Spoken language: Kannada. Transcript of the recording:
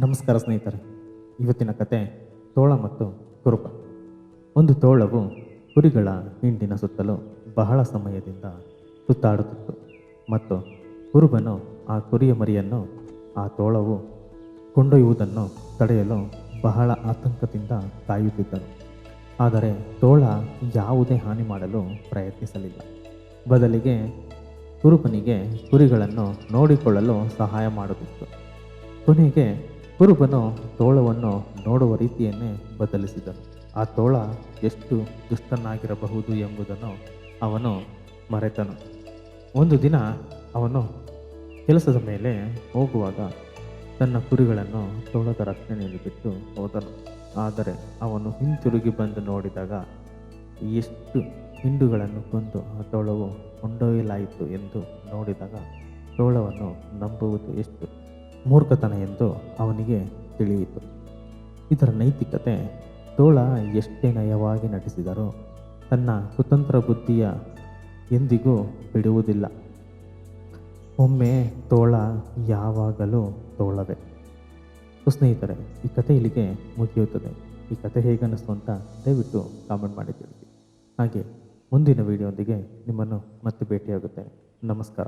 ನಮಸ್ಕಾರ ಸ್ನೇಹಿತರೆ. ಇವತ್ತಿನ ಕತೆ ತೋಳ ಮತ್ತು ಕುರುಬ ಒಂದು ತೋಳವು ಕುರಿಗಳ ಹಿಂಡಿನ ಸುತ್ತಲೂ ಬಹಳ ಸಮಯದಿಂದ ಸುತ್ತಾಡುತ್ತಿತ್ತು ಮತ್ತು ಕುರುಬನು ಆ ಕುರಿಯ ಮರಿಯನ್ನು, ಆ ತೋಳವು ಕೊಂಡೊಯ್ಯುವುದನ್ನು ತಡೆಯಲು ಬಹಳ ಆತಂಕದಿಂದ ಕಾಯುತ್ತಿದ್ದನು. ಆದರೆ ತೋಳ ಯಾವುದೇ ಹಾನಿ ಮಾಡಲು ಪ್ರಯತ್ನಿಸಲಿಲ್ಲ. ಬದಲಿಗೆ ಕುರುಬನಿಗೆ ಕುರಿಗಳನ್ನು ನೋಡಿಕೊಳ್ಳಲು ಸಹಾಯ ಮಾಡುತ್ತಿತ್ತು. ಕೊನೆಗೆ ಕುರುಬನು ತೋಳವನ್ನು ನೋಡುವ ರೀತಿಯನ್ನೇ ಬದಲಿಸಿದನು. ಆ ತೋಳ ಎಷ್ಟು ದುಷ್ಟನಾಗಿರಬಹುದು ಎಂಬುದನ್ನು ಅವನು ಮರೆತನು. ಒಂದು ದಿನ ಅವನು ಕೆಲಸದ ಮೇಲೆ ಹೋಗುವಾಗ ತನ್ನ ಕುರಿಗಳನ್ನು ತೋಳದ ರಕ್ಷಣೆಯಲ್ಲಿ ಬಿಟ್ಟು ಹೋದನು. ಆದರೆ ಅವನು ಹಿಂತಿರುಗಿ ಬಂದು ನೋಡಿದಾಗ ಎಷ್ಟು ಹಿಂಡುಗಳನ್ನು ಕೊಂದು ಆ ತೋಳವು ಕೊಂಡೊಯ್ಯಲಾಯಿತು ಎಂದು ನೋಡಿದಾಗ ತೋಳವನ್ನು ನಂಬುವುದು ಎಷ್ಟು ಮೂರ್ಖತನ ಎಂದು ಅವನಿಗೆ ತಿಳಿಯಿತು. ಇದರ ನೈತಿಕತೆ ತೋಳ ಎಷ್ಟೇ ನಯವಾಗಿ ನಟಿಸಿದರೂ ತನ್ನ ಕುತಂತ್ರ ಬುದ್ಧಿಯ ಎಂದಿಗೂ ಬಿಡುವುದಿಲ್ಲ. ಒಮ್ಮೆ ತೋಳ ಯಾವಾಗಲೂ ತೋಳವೇ ಸ್ನೇಹಿತರೆ ಈ ಕಥೆ ಇಲ್ಲಿಗೆ ಮುಗಿಯುತ್ತದೆ. ಈ ಕತೆ ಹೇಗೆ ಅನ್ನಿಸ್ತು ಅಂತ ದಯವಿಟ್ಟು ಕಾಮೆಂಟ್ ಮಾಡಿ ತಿಳಿಸಿ. ಹಾಗೆ ಮುಂದಿನ ವಿಡಿಯೋದೊಂದಿಗೆ ನಿಮ್ಮನ್ನು ಮತ್ತೆ ಭೇಟಿಯಾಗುತ್ತೆ ನಮಸ್ಕಾರ.